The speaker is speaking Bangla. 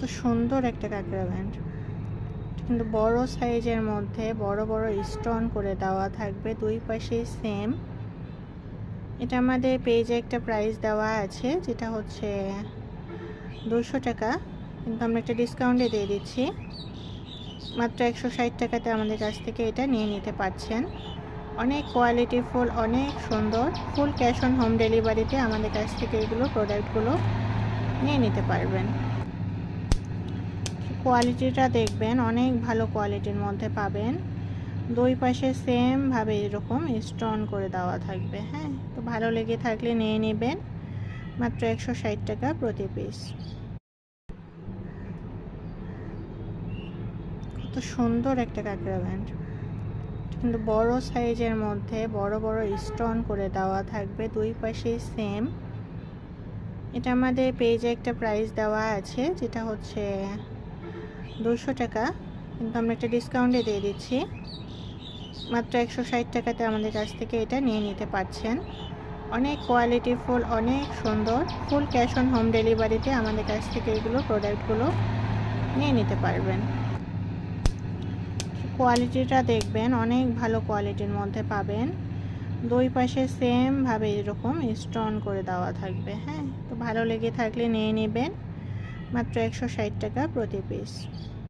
কত সুন্দর একটা কাঁকড়া ব্যান্ড কিন্তু বড় সাইজের মধ্যে বড় বড় স্টোন করে দেওয়া থাকবে, দুই পাশেই সেম এটা আমাদের পেজে একটা প্রাইস দেওয়া আছে, যেটা হচ্ছে দুশো টাকা। কিন্তু আমরা একটা ডিসকাউন্টে দিয়ে দিচ্ছি। মাত্র একশো ষাট টাকাতে আমাদের কাছ থেকে এটা নিয়ে নিতে পারছেন। অনেক কোয়ালিটি ফুল, অনেক সুন্দর। ফুল ক্যাশ অন হোম ডেলিভারিতে আমাদের কাছ থেকে এগুলো প্রোডাক্টগুলো নিয়ে নিতে পারবেন। কোয়ালিটিটা দেখবেন, অনেক ভালো কোয়ালিটির মধ্যে পাবেন। দুই পাশে সেমভাবে এরকম স্টোন করে দেওয়া থাকবে হ্যাঁ? তো ভালো লেগে থাকলে নিয়ে নেবেন। মাত্র একশো ষাট টাকা প্রতি পিস কত সুন্দর একটা কাঁকড়া ব্যান্ড কিন্তু বড় সাইজের মধ্যে বড় বড় স্টোন করে দেওয়া থাকবে, দুই পাশেই সেম এটা আমাদের পেজে একটা প্রাইস দেওয়া আছে, যেটা হচ্ছে দুশো টাকা, কিন্তু আমরা একটা ডিসকাউন্টে দিয়ে দিচ্ছি। মাত্র একশো ষাট টাকাতে আমাদের কাছ থেকে এটা নিয়ে নিতে পারছেন। অনেক কোয়ালিটি ফুল, অনেক সুন্দর। ফুল ক্যাশ অন হোম ডেলিভারিতে আমাদের কাছ থেকে এগুলো প্রোডাক্টগুলো নিয়ে নিতে পারবেন। কোয়ালিটিটা দেখবেন, অনেক ভালো কোয়ালিটির মধ্যে পাবেন। দুই পাশে সেমভাবে এরকম স্টোন করে দেওয়া থাকবে হ্যাঁ? তো ভালো লেগে থাকলে নিয়ে নেবেন। মাত্র একশো ষাট টাকা প্রতি পিস